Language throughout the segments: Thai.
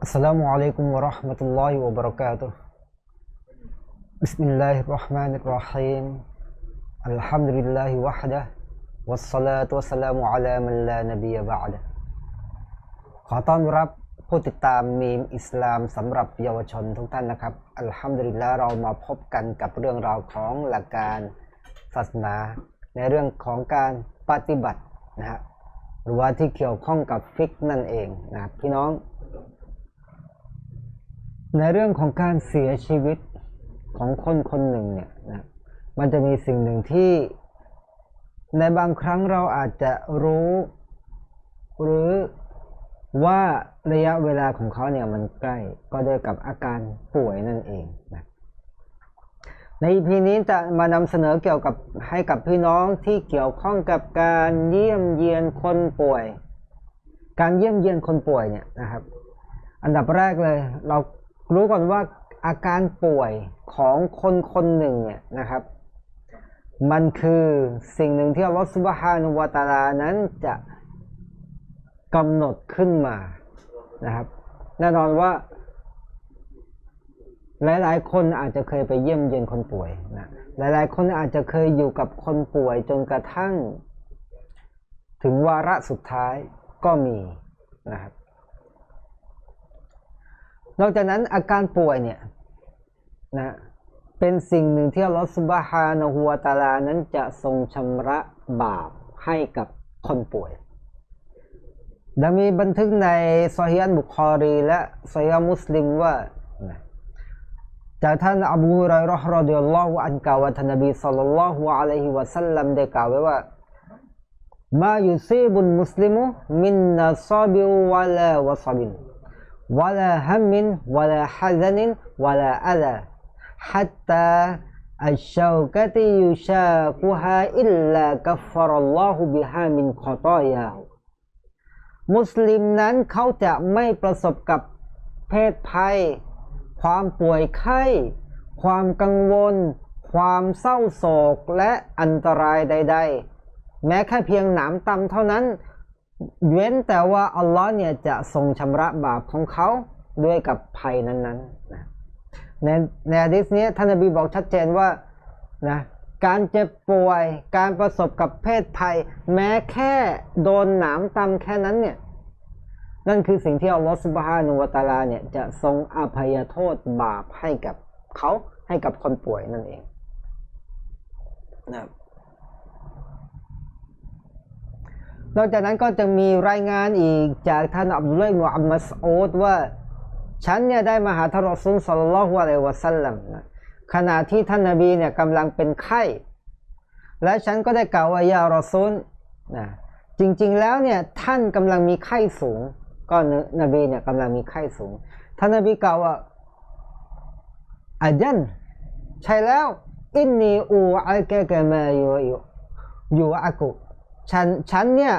السلام عليكم ورحمة الله وبركاته بسم الله الرحمن الرحيم الحمد لله وحده والصلاة والسلام على من لا نبي بعده ขอต้อนรับผู้ติดตามมีมอิสลามสำหรับเยาวชนทุกท่านนะครับ อัลฮัมดุลิลละเรามาพบกันกับเรื่องราวของหลักการศาสนา ในเรื่องของการปฏิบัตินะฮะหรือว่าที่เกี่ยวข้องกับฟิกนั่นเองนะครับพี่น้อง ในเรื่องของการเสียชีวิตของคนคนหนึ่งเนี่ยนะมันจะมีสิ่งหนึ่งที่ในบางครั้งเราอาจจะรู้ หรือว่าระยะเวลาของเขาเนี่ยมันใกล้ก็ด้วยกับอาการป่วยนั่นเองนะใน EP นี้จะมานำเสนอเกี่ยวกับให้กับพี่น้องที่เกี่ยวข้องกับการเยี่ยมเยียนคนป่วย การเยี่ยมเยียนคนป่วยเนี่ยนะครับ อันดับแรกเลยเรา รู้ก่อนว่าอาการป่วยของคนคนหนึ่งเนี่ยนะครับ มันคือสิ่งหนึ่งที่อัลลอฮฺซุบฮานุวะตาลานั้นจะกำหนดขึ้นมานะครับ แน่นอนว่า หลาย ๆ คนอาจจะเคยไปเยี่ยมเยียนคนป่วยนะหลาย ๆ คนอาจจะเคยอยู่กับคนป่วยจนกระทั่ง ถึงวาระสุดท้ายก็มีนะครับ นอกจากนั้นอาการป่วยเนี่ยนะเป็นสิ่งหนึ่งที่อัลลอฮฺซุบฮานะฮูวตาลานั้นจะทรงชำระบาปให้กับคนป่วยดังมีบันทึกในซอฮีอันบุคอรี และซอฮีอันมุสลิมว่านะจากท่านอบูฮุไรราะห์รอฎิยัลลอฮุอันก่าวว่าท่านนบีศ็อลลัลลอฮุอะลัยฮิวะสัลลัมได้กล่าวไว้ว่ามายุซีบุลมุสลิมุมินนัซาบิวะลาวะซาบิน ولا าฮัมมินวะลาฮะซานินวะลาอะลาฮัตตาอัชชาวกะติยุชาคุฮาอิลมุสลิมนั้นเขาจะไม่ประสบกับเพศภัย ความป่วยไข้ ความกังวล ความเศร้าโศกและอันตรายใด ๆ แม้แค่เพียงหนามตำเท่านั้น เว้นแต่ว่าอัลลอฮ์เนี่ยจะทรงชำระบาปของเขาด้วยกับภัยนั้นๆนะในในอะดิษนี้ท่านนบีบอกชัดเจนว่านะการเจ็บป่วยการประสบกับเพศภัย แม้แค่โดนหนามตำแค่นั้นเนี่ยนั่นคือสิ่งที่อัลลอฮฺสุบฮานุวตาลาเนี่ยจะทรงอภัยโทษบาปให้กับเขาให้กับคนป่วยนั่นเองนะครับ นอกจากนั้นก็จะมีรายงานอีกจากท่านอับดุลเลาะห์อิบนุอัมมัสอูดว่า ฉันเนี่ยได้มาหาท่านรอซูลสัลลัลลอฮุอะลัยฮิวะสัลลัมขณะที่ท่านนบีเนี่ยกำลังเป็นไข้ และฉันก็ได้กล่าวว่ายารอซูลนะจริงๆแล้วเนี่ยท่านกำลังมีไข้สูง ก็นบีเนี่ยกำลังมีไข้สูง ท่านนบีกล่าวว่าอาจันใช่แล้วอินนีอูอัลกะกะมาอยู่อยู่อากุ ฉันฉันเนี่ย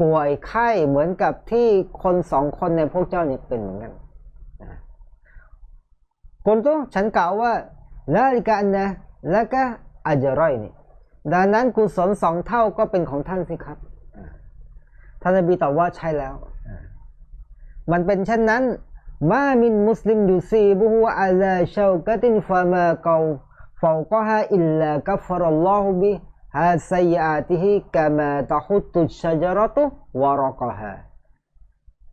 ป่วยไข้เหมือนกับที่คนสองคนในพวกเจ้าเนี่ยเป็นเหมือนกันคนตัวฉันกล่าวว่าลาลิกาอันนะแล้วก็อาจจะรอยนี่ดังนั้นกุศลสองเท่าก็เป็นของท่านสิครับท่านนบีตอบว่าใช่แล้ว มันเป็นเช่นนั้นมามินมุสลิมยูซีบุฮุอาลาชาวกตินฟามาเกาฟาวกฮาอิลลากัฟรัลลอฮุบิ ฮาไซอาติฮิกามาตะฮุตุชจรตุวรกฮา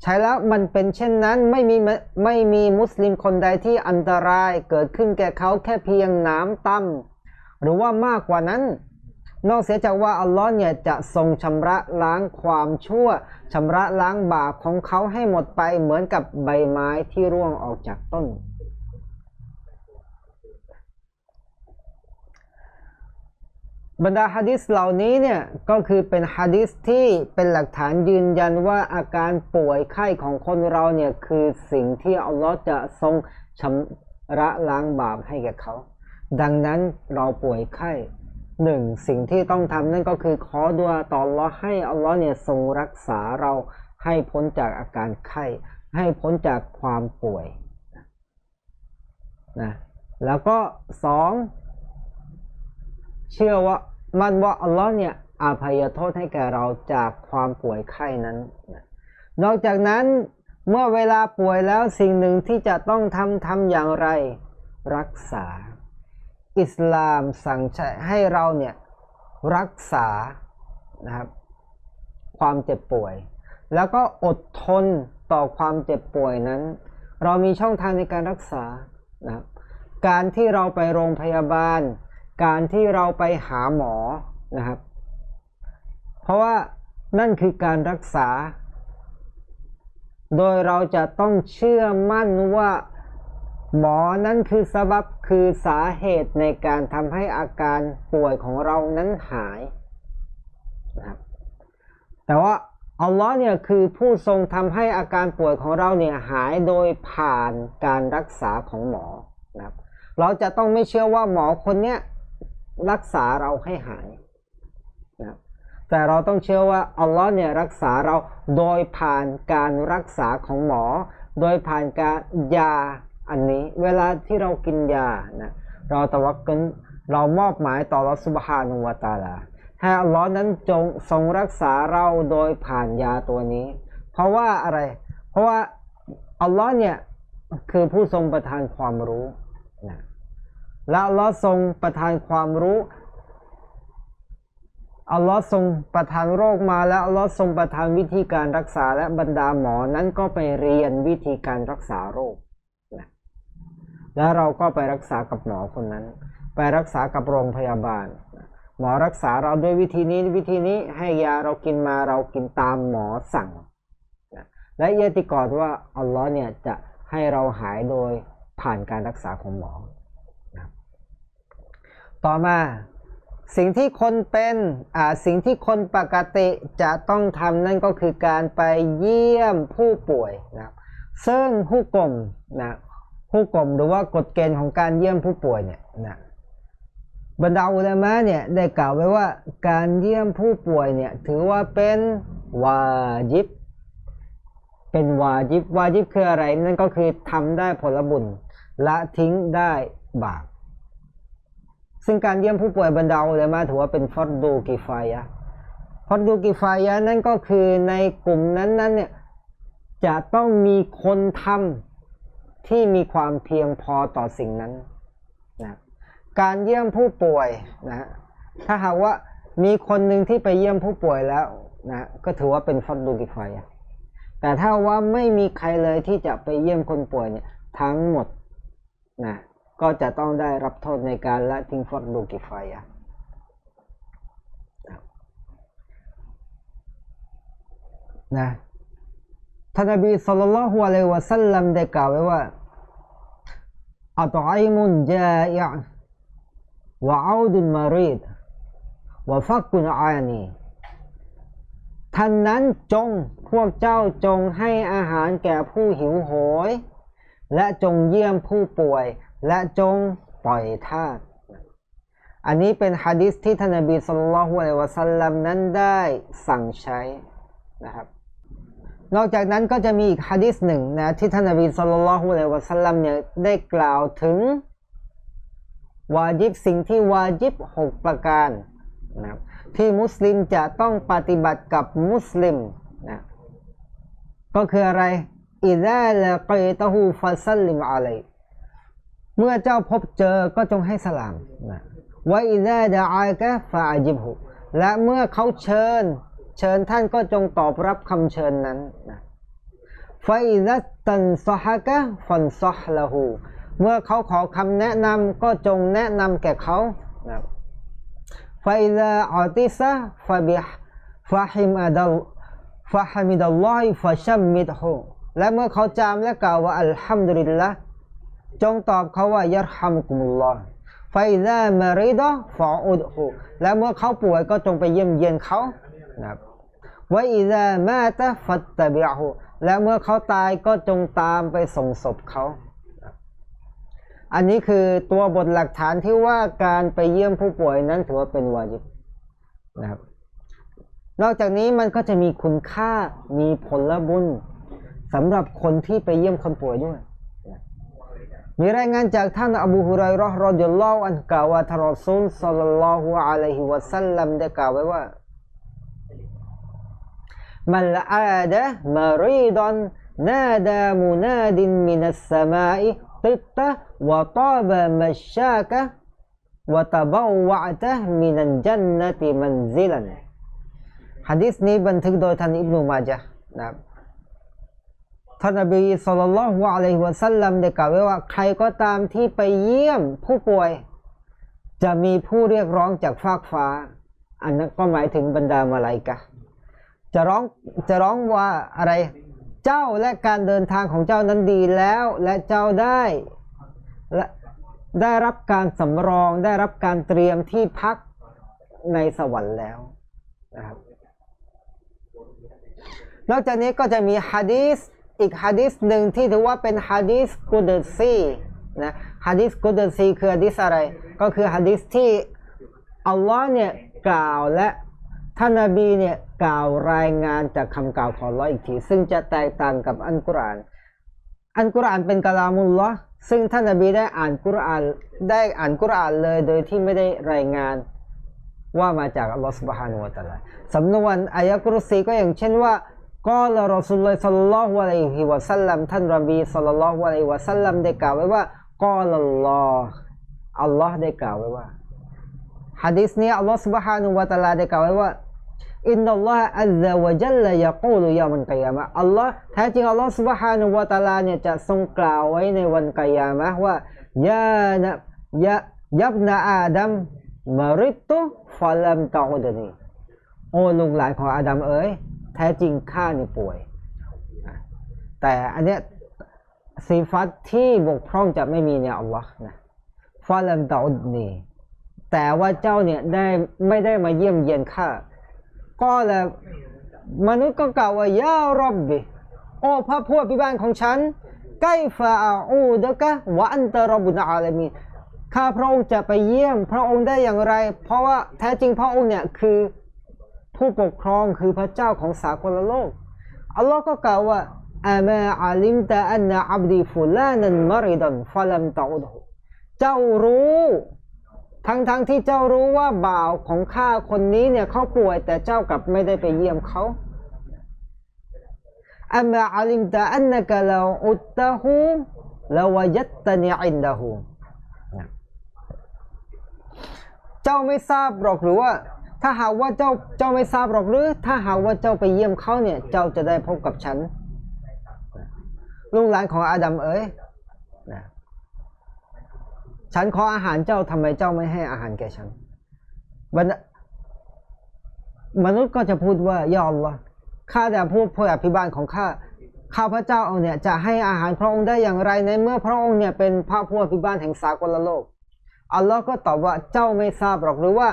ใช่แล้วมันเป็นเช่นนั้นไม่มีไม่มีมุสลิมคนใดที่อันตรายเกิดขึ้นแก่เขาแค่เพียงน้ำต่ำหรือว่ามากกว่านั้น นอกเสียจากว่าอัลลอฮ์เนี่ยจะทรงชำระล้างความชั่วชำระล้างบาปของเขาให้หมดไปเหมือนกับใบไม้ที่ร่วงออกจากต้น บรรดาฮะดิษเหล่านี้เนี่ยก็คือเป็นฮะดิษที่เป็นหลักฐานยืนยันว่าอาการป่วยไข้ของคนเราเนี่ยคือสิ่งที่อัลลอฮ์จะทรงชำระล้างบาปให้แก่เขา ดังนั้นเราป่วยไข้หนึ่งสิ่งที่ต้องทำนั่นก็คือขอดุอาต่ออัลลอฮ์ให้อัลลอฮ์เนี่ยทรงรักษาเราให้พ้นจากอาการไข้ ให้พ้นจากความป่วยนะแล้วก็สองเชื่อว่า มันว่าอัลลอฮ์เนี่ยอภัยโทษให้แก่เราจากความป่วยไข้นั้น นอกจากนั้นเมื่อเวลาป่วยแล้วสิ่งหนึ่งที่จะต้องทำทำอย่างไร รักษา อิสลามสั่งให้เราเนี่ยรักษานะครับความเจ็บป่วย แล้วก็อดทนต่อความเจ็บป่วยนั้น เรามีช่องทางในการรักษานะครับการที่เราไปโรงพยาบาล การที่เราไปหาหมอนะครับ เพราะว่านั่นคือการรักษา โดยเราจะต้องเชื่อมั่นว่าหมอนั้นคือสาบับคือสาเหตุในการทำให้อาการป่วยของเรานั้นหายนะครับแต่ว่าอัลลอฮ์เนี่ยคือผู้ทรงทำให้อาการป่วยของเราเนี่ยหายโดยผ่านการรักษาของหมอนะครับเราจะต้องไม่เชื่อว่าหมอคนเนี้ย รักษาเราให้หายนะแต่เราต้องเชื่อว่าอัลลอฮ์เนี่ยรักษาเราโดยผ่านการรักษาของหมอ โดยผ่านการยาอันนี้ เวลาที่เรากินยานะเราตะวักกันเรามอบหมายต่อรัสุบฮานุวาตาลาให้อัลลอฮ์นั้นจงทรงรักษาเราโดยผ่านยาตัวนี้ เพราะว่าอะไร เพราะว่าอัลลอฮ์เนี่ยคือผู้ทรงประทานความรู้นะ และอัลลอฮ์ทรงประทานความรู้อัลลอฮ์ทรงประทานโรคมาแล้วอัลลอฮ์ทรงประทานวิธีการรักษาและบรรดาหมอนั้นก็ไปเรียนวิธีการรักษาโรคนะแล้วเราก็ไปรักษากับหมอคนนั้น ไปรักษากับโรงพยาบาล หมอรักษาเราด้วยวิธีนี้วิธีนี้ให้ยาเรากินมาเรากินตามหมอสั่งนะและเยติกอดว่าอัลลอฮ์เนี่ยจะให้เราหายโดยผ่านการรักษาของหมอ ต่อมา สิ่งที่คนเป็นอ่าสิ่งที่คนปกติจะต้องทำนั่นก็คือการไปเยี่ยมผู้ป่วยนะครับซึ่งผู้กลมนะผู้กลมหรือว่ากฎเกณฑ์ของการเยี่ยมผู้ป่วยเนี่ยนะบรรดาอุลามะเนี่ยได้กล่าวไว้ว่าการเยี่ยมผู้ป่วยเนี่ยถือว่าเป็นวาจิบ เป็นวาจิบวาจิบคืออะไรนั่นก็คือทำได้ผลบุญละทิ้งได้บาป ซึ่งการเยี่ยมผู้ป่วยบรรดาอุลามะถือว่าเป็นฟัดดูกิฟายะฟัดดูกิฟายะนั่นก็คือในกลุ่มนั้นนั้นเนี่ยจะต้องมีคนทำที่มีความเพียงพอต่อสิ่งนั้นนะการเยี่ยมผู้ป่วยนะถ้าหากว่ามีคนหนึ่งที่ไปเยี่ยมผู้ป่วยแล้วนะก็ถือว่าเป็นฟัดดูกิฟายะแต่ถ้าว่าไม่มีใครเลยที่จะไปเยี่ยมคนป่วยเนี่ยทั้งหมดนะ ก็จะต้องได้รับโทษในการละทิ้งฟัดดูกิฟายะนะท่านนบีสุลต่านละฮ์อะลัยฮิวะสัลลัมได้กล่าวไว้ว่าอัตอิมุนจาอิะวะอูดุนมารีดวะฟักกุนอานีท่านนั้นจงพวกเจ้าจงให้อาหารแก่ผู้หิวโหย และจงเยี่ยมผู้ป่วย และจงปล่อยทาสอันนี้เป็นฮะดิษที่ท่านนบีสุลต่านละฮ์อะลัยวะสัลลัมนั้นได้สั่งใช้นะครับ นอกจากนั้นก็จะมีอีกฮะดิษหนึ่งนะที่ท่านนบีสุลต่านละฮ์อะลัยวะสัลลัมเนี่ยได้กล่าวถึงวาจิบสิ่งที่วาจิบหกประการนะครับที่มุสลิมจะต้องปฏิบัติกับมุสลิมนะก็คืออะไรอิดะละกยตะฮูฟัซัลลิมอะลัย เมื่อเจ้าพบเจอก็จงให้สลามนะวอิดะดะอากะฟอาจิบฮูและเมื่อเขาเชิญ เชิญท่านก็จงตอบรับคำเชิญนั้นนะฟาอิซัตันซอฮะกะฟันซอฮละฮูเมื่อเขาขอคำแนะนำก็จงแนะนำแก่เขานะฟาอิซาอัติซะฟาบิฮฟาฮิมอัดัลฟาฮามิดัลลอฮิฟาชัมมิดฮูและเมื่อเขาจามและกล่าวว่าอัลฮัมดุลิลละ จงตอบเขาว่ายัรฮัมกุมุลลอฮ์ฟาอิซามาริดะฟาอุดฮูและเมื่อเขาป่วยก็จงไปเยี่ยมเยียนเขานะครับวะอิซามาตะฟัตตะบิฮูและเมื่อเขาตายก็จงตามไปส่งศพเขา อันนี้คือตัวบทหลักฐานที่ว่าการไปเยี่ยมผู้ป่วยนั้นถือว่าเป็นวาจิบนะครับ นอกจากนี้มันก็จะมีคุณค่ามีผลบุญสำหรับคนที่ไปเยี่ยมคนป่วยด้วย มีรายงานจากท่านอบูฮุไรเราะห์รอดิยัลลอฮุอันกล่าวว่าท่านรอซูลศ็อลลัลลอฮุอะลัยฮิวะสัลลัมได้กล่าวไว้ว่ามันละอาดะมารีดอนนาดามูนาดินมินัสสมาอิติตะวะตาบะมัชชากะวะตะบาวะตะมินันจันนติมันซิลันฮะดีษนี้บันทึกโดยท่านอิบนุมาจาห์นะครับ ท่านนบีสุลต่านละฮ์อะลัยฮิวะสัลลัมได้กล่าวไว้ว่าใครก็ตามที่ไปเยี่ยมผู้ป่วย จะมีผู้เรียกร้องจากฟากฟ้า อันนั้นก็หมายถึงบรรดามาลาอิกะจะร้องจะร้องว่าอะไร เจ้าและการเดินทางของเจ้านั้นดีแล้ว และเจ้าได้และได้รับการสำรองได้รับการเตรียมที่พักในสวรรค์แล้วนะครับนอกจากนี้ก็จะมีฮะดีษ อีกฮะดิษหนึ่งที่ถือว่าเป็นฮะดิษกุดซีนะฮะดิษกุดซีคือฮะดิษอะไร ก็คือฮะดิษที่อัลลอฮ์เนี่ยกล่าวและท่านนบีเนี่ยกล่าวรายงานจากคำกล่าวของอัลลอฮ์อีกที ซึ่งจะแตกต่างกับอันกุรอาน อันกุรอานเป็นกลามุลลอฮ์ซึ่งท่านนบีได้อ่านกุรอานได้อ่านกุรอานเลยโดยที่ไม่ได้รายงานว่ามาจากอัลลอฮ์สุบฮานุวะตะลาสำนวนอายะกรุซีก็อย่างเช่นว่า กอลรอสุลลอฮ์สัลลัลลอฮุอะลัยฮิวะสัลลัมท่านรบีสัลลัลลอฮุอะลัยฮิวะสัลลัมได้กล่าวไว้ว่ากอลัลลอฮ์อัลลอฮ์ได้กล่าวไว้ว่าฮะดีษนี้อัลลอฮ์ سبحانه และ تعالى ได้กล่าวไว้ว่าอินนัลลอฮ์อัลลอฮ์วะจัลลยะกูลุยามันกิยามะอัลลอฮ์แท้จริงอัลลอฮ์ سبحانه และ تعالى เนี่ยจะทรงกล่าวไว้ในวันกิยามะห์ว่ายานะยะยับนาอาดัมมาริตุฟะลัมตะอุดนี โอ้ลุงหลานของอาดัมเอ๋ยแ ท้จริงข้านี่ป่วย แต่อันเนี้ยสีฟัตที่บกพร่องจะไม่มีเนี่ยอัลลอฮ์นะฟาลัมตาอุดนีแต่ว่าเจ้าเนี่ยได้ไม่ได้มาเยี่ยมเยียนข้าก็แล้วมนุษย์ก็กล่าวว่ายารับบิโอ้พระผู้อภิบาลของฉันไกล้ฟาอูดะกะวะอันตะรบุนอาลามีข้าพระองค์จะไปเยี่ยมพระองค์ได้อย่างไร เพราะว่าแท้จริงพระองค์เนี่ยคือ ผู้ปกครองคือพระเจ้าของสากลโลก อัลลอฮ์ก็กล่าวว่าอามาอาลิมตะอันนะอับดีฟุลานันมาริดันฟะลัมตะอุดฮุเจ้ารู้ ทั้งทั้งที่เจ้ารู้ว่าบ่าวของข้าคนนี้เนี่ยเขาป่วยแต่เจ้ากลับไม่ได้ไปเยี่ยมเขาอามาอาลิมตะอันนะกะลาอุตตะฮูลาวยัตตะนิอินดะฮูเจ้าไม่ทราบหรอกหรือว่า ถ้าหากว่าเจ้าเจ้าไม่ทราบหรอกหรือ ถ้าหากว่าเจ้าไปเยี่ยมเขาเนี่ย เจ้าจะได้พบกับฉันลูกหลานของอาดัมเอ๋ยนะฉันขออาหารเจ้าทำไมเจ้าไม่ให้อาหารแก่ฉันมนุษย์ก็จะพูดว่ายอมว่าข้าแต่ผู้ผู้อภิบาลของข้าข้าพระเจ้าเอาเนี่ยจะให้อาหารพระองค์ได้อย่างไรในเมื่อพระองค์เนี่ยเป็นพระผู้อภิบาลแห่งสากลโลกอัลลอฮ์ก็ตอบว่าเจ้าไม่ทราบหรอกหรือว่า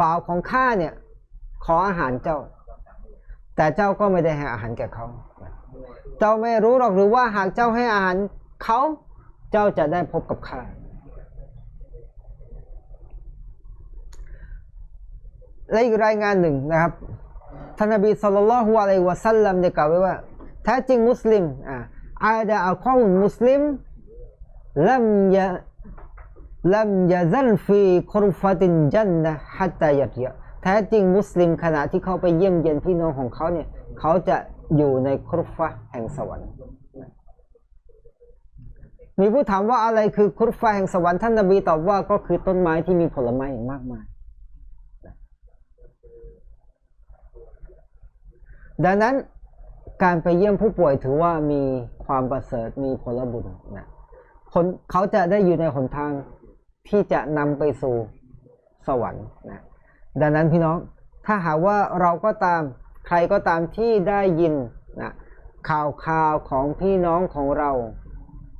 บ่าวของข้าเนี่ย ขออาหารเจ้า แต่เจ้าก็ไม่ได้ให้อาหารแก่เขา เจ้าไม่รู้หรอกหรือว่าหากเจ้าให้อาหารเขาเจ้าจะได้พบกับข้าและอีกรายงานหนึ่งนะครับท่านนบีสุลต่านละฮุอะลัยวะสัลลัมได้กล่าวไว้ว่าแท้จริงมุสลิมอ่าอาดะอัลกอมุมุสลิมลัมยะ ลัมยาซันฟีครุฟาตินจันนะฮัตตายัดยะแท้จริงมุสลิมขณะที่เขาไปเยี่ยมเยียนพี่น้องของเขาเนี่ย เขาจะอยู่ในครุฟะแห่งสวรรค์ มีผู้ถามว่าอะไรคือครุฟะแห่งสวรรค์ท่านนบีตอบว่าก็คือต้นไม้ที่มีผลไม้อย่างมากมาย ดังนั้นการไปเยี่ยมผู้ป่วยถือว่ามีความประเสริฐมีผลบุญนะคนเขาจะได้อยู่ในหนทาง ที่จะนำไปสู่สวรรค์นะดังนั้นพี่น้องถ้าหากว่าเราก็ตามใครก็ตามที่ได้ยินนะข่าวข่าวของพี่น้องของเรา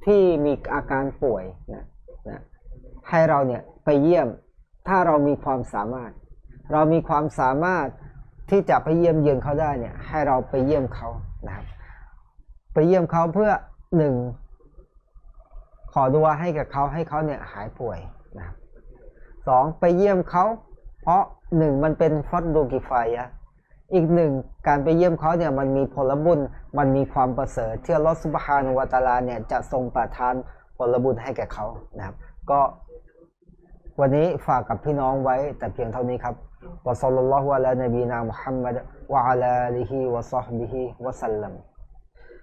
ที่มีอาการป่วยนะนะให้เราเนี่ยไปเยี่ยมถ้าเรามีความสามารถ เรามีความสามารถที่จะไปเยี่ยมเยือนเขาได้เนี่ยให้เราไปเยี่ยมเขานะครับไปเยี่ยมเขาเพื่อหนึ่ง ขอดุอาให้กับเขาให้เขาเนี่ยหายป่วยนะครับสองไปเยี่ยมเขา เพราะหนึ่งมันเป็นฟอดดูกิฟายะอีกหนึ่งการไปเยี่ยมเขาเนี่ยมันมีผลบุญมันมีความประเสริฐที่อลอสุบฮานุวาตาลาเนี่ยจะทรงประทานผลบุญให้แก่เขานะครับ ก็วันนี้ฝากกับพี่น้องไว้แต่เพียงเท่านี้ครับวะซัลลัลลอฮุอะลานบีนามุฮัมมัดวะอะลาลิฮิวะซอฮบิฮิวะสัลลัม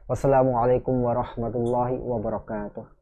วัสลามุอะลัยกุมวะราะห์มะตุลลอฮิวะบะเราะกาตุฮ์